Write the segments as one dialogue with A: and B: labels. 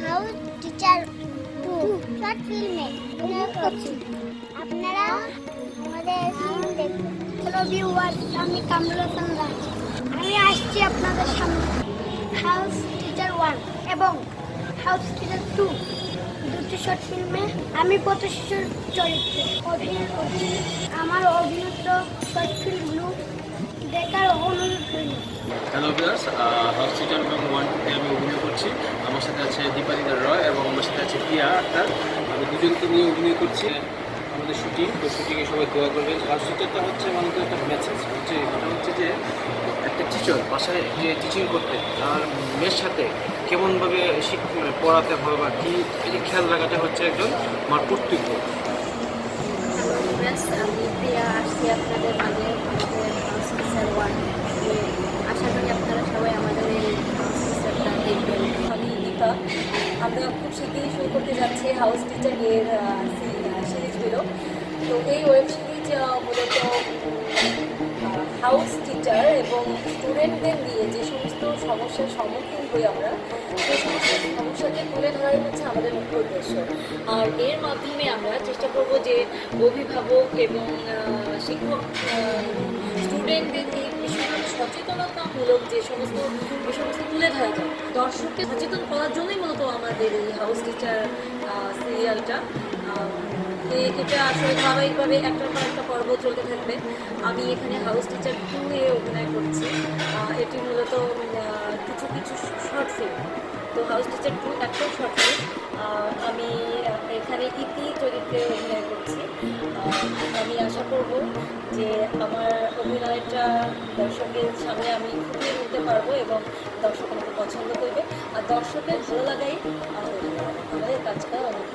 A: House teacher two short অভিনয় করছি আপনারা আমাদের আমি আসছি আপনাদের সামনে। হাউস টিচার ওয়ান এবং হাউস টিচার টু দুটি শর্ট ফিল্মে আমি পথ শিশুর চরিত্রে অভিনয় আমার অভিনীত শর্ট ফিল্মগুলো দেখার অনুরোধ রইল
B: হ্যালো ভিউয়ার্স হাউস সিটার এবং ওয়ান টুতে আমি অভিনয় করছি। আমার সাথে আছে দীপালিকা রয় এবং আমার সাথে আছে প্রিয়া আক্তার। আমি দুজনকে নিয়ে অভিনয় করছি। আমাদের শুটিং তো শুটিংয়ে সবাই দোয়া করবেন। হাউস সিটারটা হচ্ছে আমাদের একটা মেসেজ হচ্ছে এটা হচ্ছে যে একটা টিচার বাসায় যে টিচিং করতে তার মেয়ের সাথে কেমনভাবে শিখ পড়াতে হবে বা কী খেয়াল রাখাটা হচ্ছে একজন আমার
C: ফ্রেন্ডস আমি প্রিয়া আসছি আপনাদের মাঝে ওয়ান আশা করি আপনারা সবাই আমাদের এই হাউস দেখবেন। আমি দীপা। আমরা খুব শীঘ্রই শুরু করতে যাচ্ছি হাউস টিচার এর সিরিজগুলো। তো এই ওয়েব সিরিজ মূলত হাউস টিচার এবং স্টুডেন্টদের নিয়ে যে সমস্ত সমস্যার সম্মুখীন হই আমরা, সেই সমস্ত সমস্যাকে তুলে ধরাই হচ্ছে আমাদের মুখ্য উদ্দেশ্য। আর এর মাধ্যমে আমরা চেষ্টা করব যে অভিভাবক এবং শিক্ষক স্টুডেন্টদের এই সচেতনতামূলক যে সমস্ত বিষয়বস্তু তুলে ধরা যায়, দর্শককে সচেতন করার জন্যই মূলত আমাদের এই হাউস টিচার সিরিয়ালটা এটা আসলে ধারাবাহিকভাবে একটার পর একটা পর্ব চলতে থাকবে। আমি এখানে হাউস টিচার টু এ অভিনয় করছি। এটি মূলত কিছু কিছু শর্ট ফিল্ম তো হাউস টিচার টু একটা শর্ট আমি এখানে ইতি চরিত্রে অভিনয় করছি। আমি আশা করব যে আমার অভিনয়টা দর্শকের সামনে আমি ফুটিয়ে তুলতে পারব এবং দর্শক আমাকে পছন্দ করবে। আর দর্শকের ভালো লাগাই আমাদের কাজটা অনেক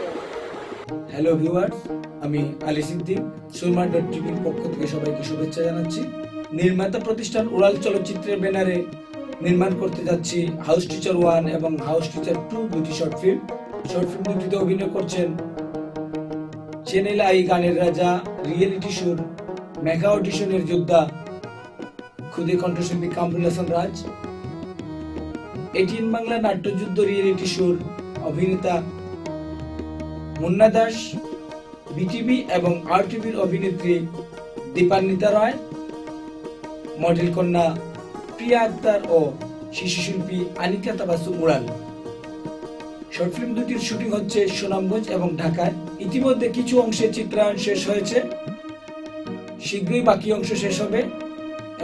D: হ্যালো ভিউয়ার্স আমি আলি সিদ্দিক সুরমা ডট টিভির পক্ষ থেকে সবাইকে শুভেচ্ছা জানাচ্ছি। নির্মাতা প্রতিষ্ঠান উড়াল চলচ্চিত্রের ব্যানারে নির্মাণ করতে যাচ্ছি হাউস টিচার ওয়ান এবং হাউস টিচার টু দুটি শর্ট ফিল্ম শর্ট ফিল্ম দুটিতে অভিনয় করছেন চ্যানেল আই গানের রাজা রিয়েলিটি শোর মেগা অডিশনের যোদ্ধা খুদে কণ্ঠশিল্পী কামরুল হাসান রাজ। এটিএন বাংলা নাট্যযুদ্ধ রিয়েলিটি শোর অভিনেতা মুন্না দাস, বিটিভি এবং আর টিভির অভিনেত্রী দীপান্বিতা রায়, মডেল কন্যা প্রিয়া আক্তার ও শিশু শিল্পী আনিকা তাবাসু উড়াল শর্ট ফিল্ম দুটির শুটিং হচ্ছে সুনামগঞ্জ এবং ঢাকায়। ইতিমধ্যে কিছু অংশে চিত্রায়ন শেষ হয়েছে। শীঘ্রই বাকি অংশ শেষ হবে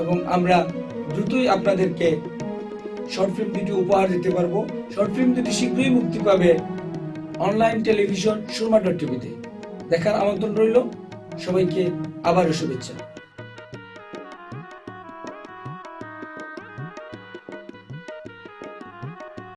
D: এবং আমরা দ্রুতই আপনাদেরকে শর্ট ফিল্ম দুটি উপহার দিতে পারব। শর্ট ফিল্ম দুটি শীঘ্রই মুক্তি পাবে অনলাইন টেলিভিশন সুরমা ডট টিভিতে। দেখার আমন্ত্রণ রইল। সবাইকে আবারও শুভেচ্ছা।